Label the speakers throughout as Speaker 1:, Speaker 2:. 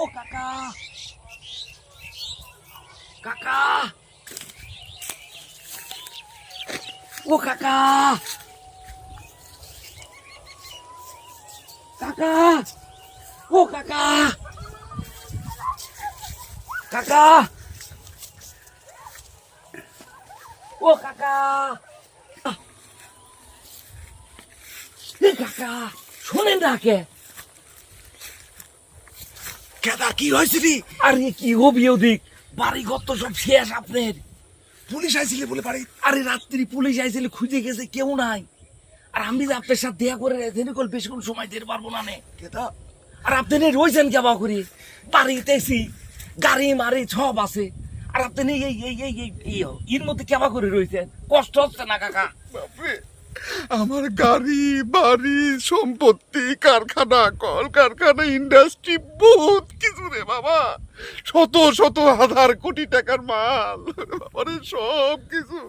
Speaker 1: ও কাকা কাকা ও কাকা কাকা ও কাকা কাকা ও কাকা এ কাকা শোনেন না কে
Speaker 2: কেদা কি হয়েছে রে?
Speaker 1: আরে কি হবি ওদিক? বাড়ি ঘর তো সব শেষ আপনার।
Speaker 2: পুলিশ আইছিলে বলে বাড়ি?
Speaker 1: আরে রাত্রি পুলিশ আইছিল খুঁজে গেছে কেউ নাই। আর আমি যে আপনার সাথে দেখা করে এখানে কল বেশিক্ষণ সময় দিতে পারব না নে
Speaker 2: কেদা
Speaker 1: আর আপনি রয়েছেন কেবা করি? বাড়িতে এসি গাড়ি মারি সব আছে। আর আপনি এই এই এই এই এর মধ্যে কেবা করে রয়েছেন? কষ্ট হচ্ছে না কাকা?
Speaker 2: আমার গাড়ি, বাড়ি, সম্পত্তি, কারখানা কল কারখানা ইন্ডাস্ট্রি বহুত কিছু রে বাবা। শত শত হাজার কোটি টাকার মাল। বাবারে সব কিছু।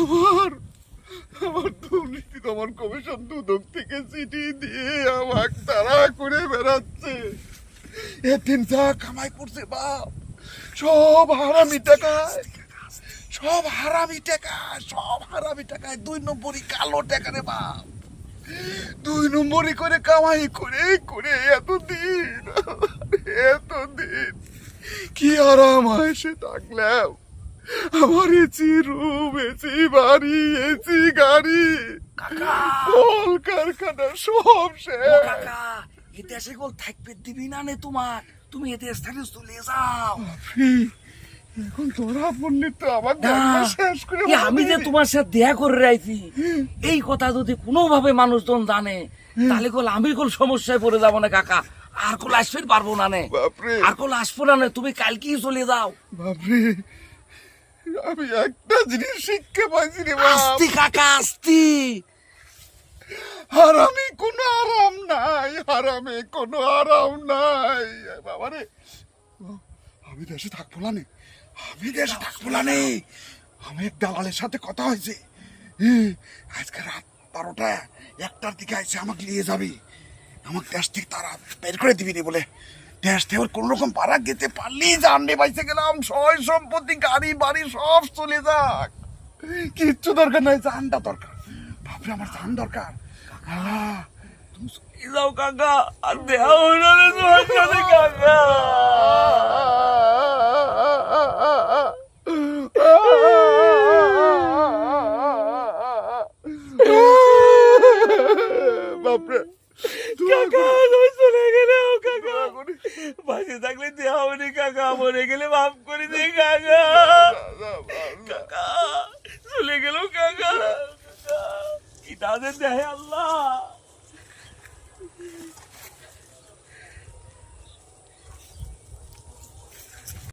Speaker 2: আমার আমার দুর্নীতি তোমার কমিশন দুদক থেকে চিঠি দিয়ে আমাকে তারা করে বেড়াচ্ছে। এদিন যা কামাই করছে বাপ। সব হারামি টাকায়। সব হারামি টাকা সব হারামি টাকায় দুই নম্বরই কালো টাকা রে বাপ। দুই নম্বরই করে কামাই করে করে এতদিন এতদিন। কি আরাম হয় সে থাকলাম। আমার এসি রুম এসি বাড়ি এসি গাড়ি কল কারখানা সব শেষ।
Speaker 1: এতে এসে গোল থাকবে দিবি না নে তোমার। তুমি এতে স্থানে চলে যাও।
Speaker 2: এখন তোরা বললি তো আমার শেষ করে
Speaker 1: আমি যে। তোমার সাথে দেখা করে রাইছি এই কথা যদি কোনোভাবে মানুষজন জানে তাহলে কল আমি কল সমস্যায় পড়ে যাব না কাকা। আর কল আসবে পারব না নে। আর কল আসব না তুমি কালকেই চলে যাও।
Speaker 2: বাপরে আমি একটা জিনিস শিক্ষা পাইছি রে
Speaker 1: আস্তি কাকা আস্তি।
Speaker 2: হারামে কোনো আরাম নাই হারামে কোনো আরাম নাই। বাবারে আমি দেশে থাকব নে। আমি দেশে থাকব না নে। আমি এক দালালের সাথে কথা হয়েছে। হ্যাঁ, আজকে রাত বারোটা একটার দিকে আইসে আমাকে নিয়ে যাবি। আমাকে দেশ থেকে তারা বের করে দিবি রে বলে। দেশ থেকে কোনো রকম পাড়া যেতে পারলেই জানলে পাইছে গেলাম সয় সম্পত্তি গাড়ি বাড়ি সব চলে যাক। কিচ্ছু দরকার নাই জানটা দরকার। বাপরে আমার জান দরকার। আল্লাহ তুমি
Speaker 1: চলে যাও কাকা। আর দেহা হইল না কাকা
Speaker 2: বাপরে
Speaker 1: কাকা তুমি চলে গেলে ও কাকা থাকলে দেওয়া হয়নি কাকা, মরে গেলে মাফ করে দে কাকা। কাকা, চলে গেল কাকা। কি তাদের দেহে আল্লাহ?